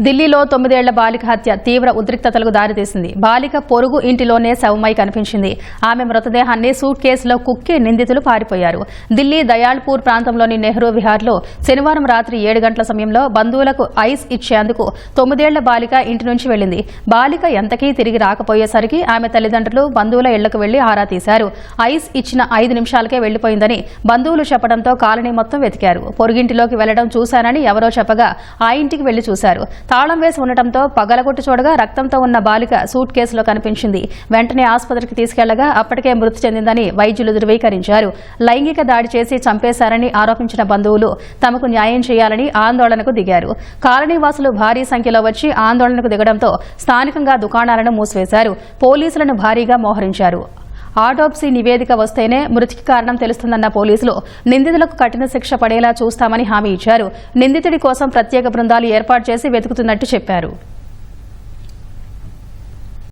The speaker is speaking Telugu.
ఢిల్లీలో తొమ్మిదేళ్ళ బాలిక హత్య తీవ్ర ఉద్రిక్తతలకు దారితీసింది. బాలిక పొరుగు ఇంటిలోనే శవమై కనిపించింది ఆమె మృతదేహాన్ని సూట్ కేసులో కుక్కి నిందితులు పారిపోయారు. ఢిల్లీ దయాళ్పూర్ ప్రాంతంలోని నెహ్రూ విహార్లో శనివారం రాత్రి ఏడు గంటల సమయంలో బంధువులకు ఐస్ ఇచ్చేందుకు తొమ్మిదేళ్ళ బాలిక ఇంటి నుంచి వెళ్ళింది బాలిక ఎంతకీ తిరిగి రాకపోయేసరికి ఆమె తల్లిదండ్రులు బంధువుల ఇళ్ళకు వెళ్ళి ఆరా తీశారు. ఐస్ ఇచ్చిన ఐదు నిమిషాలకే వెళ్ళిపోయిందని బంధువులు చెప్పడంతో కాలనీ మొత్తం వెతికారు. పొరుగింటిలోకి వెళ్ళడం చూశానని ఎవరో చెప్పగా ఆ ఇంటికి వెళ్ళి చూశారు. తాళం వేసి ఉండటంతో పగలగొట్టి చూడగా రక్తంతో ఉన్న బాలిక సూట్ కేసులో కనిపించింది. వెంటనే ఆసుపత్రికి తీసుకెళ్ళగా అప్పటికే మృతి చెందిందని వైద్యులు ధృవీకరించారు. లైంగిక దాడి చేసి చంపేశారని ఆరోపించిన బంధువులు తమకు న్యాయం చేయాలని ఆందోళనకు దిగారు. కాలనీవాసులు భారీ సంఖ్యలో వచ్చి ఆందోళనకు దిగడంతో స్థానికంగా దుకాణాలను మూసివేశారు. పోలీసులను భారీగా మోహరించారు. ఆటోప్సీ నివేదిక వస్తేనే మృతికి కారణం తెలుస్తుందన్న పోలీసులు నిందితులకు కఠిన శిక్ష పడేలా చూస్తామని హామీ ఇచ్చారు. నిందితుడి కోసం ప్రత్యేక బృందాలు ఏర్పాటు చేసి వెతుకుతున్నట్టు చెప్పారు.